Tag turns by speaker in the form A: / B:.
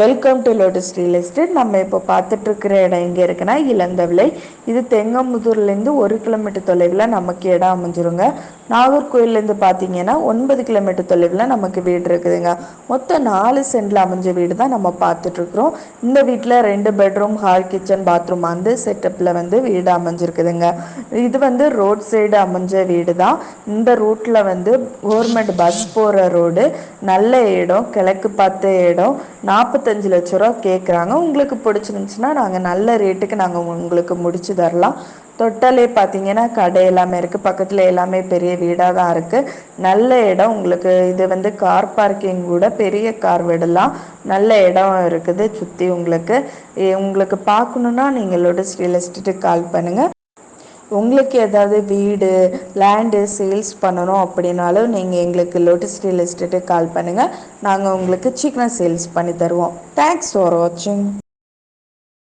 A: Welcome to lotus real estate நம்ம இப்போ பார்த்துட்டு இருக்கிற இடம் எங்கே இருக்குன்னா இளந்தவிளை. இது தெங்கமுதூர்லேருந்து ஒரு கிலோமீட்டர் தொலைவில் நமக்கு இடம் அமைஞ்சிருங்க. நாகர்கோயிலேருந்து பார்த்தீங்கன்னா ஒன்பது கிலோமீட்டர் தொலைவில் நமக்கு வீடு இருக்குதுங்க. மொத்தம் நாலு சென்டில் அமைஞ்ச வீடு தான் நம்ம பார்த்துட்ருக்குறோம் இந்த வீட்டில் ரெண்டு பெட்ரூம் ஹால் கிச்சன் பாத்ரூம் வந்து செட்டப்பில் வந்து வீடு அமைஞ்சிருக்குதுங்க. இது வந்து ரோட் சைடு அமைஞ்ச வீடு தான் இந்த ரூட்டில் வந்து கவர்மெண்ட் பஸ் போகிற ரோடு. நல்ல இடம் கிழக்கு பார்த்த இடம். நாற்பது நாற்பத்தஞ்சு லட்ச ரூபா கேட்குறாங்க உங்களுக்கு பிடிச்சிருந்துச்சின்னா நாங்கள் நல்ல ரேட்டுக்கு நாங்கள் உங்களுக்கு முடிச்சு தரலாம். தொட்டாலே பார்த்தீங்கன்னா கடை எல்லாமே இருக்குது பக்கத்தில் எல்லாமே பெரிய வீடாக தான் இருக்குது நல்ல இடம். உங்களுக்கு இது வந்து கார் பார்க்கிங் கூட பெரிய கார் விடலாம். நல்ல இடம் இருக்குது சுற்றி உங்களுக்கு. உங்களுக்கு பார்க்கணுன்னா நீங்கள் லோட்டஸ் ரியல் எஸ்டேட்டுக்கு கால் பண்ணுங்கள் உங்களுக்கு ஏதாவது வீடு லேண்டு சேல்ஸ் பண்ணணும் அப்படின்னாலும் நீங்கள் எங்களுக்கு லோட்டஸ் ரியல் எஸ்டேட்டுக்கு கால் பண்ணுங்கள் நாங்கள் உங்களுக்கு சீக்கிரம் சேல்ஸ் பண்ணி தருவோம். தேங்க்ஸ் ஃபார் வாட்சிங்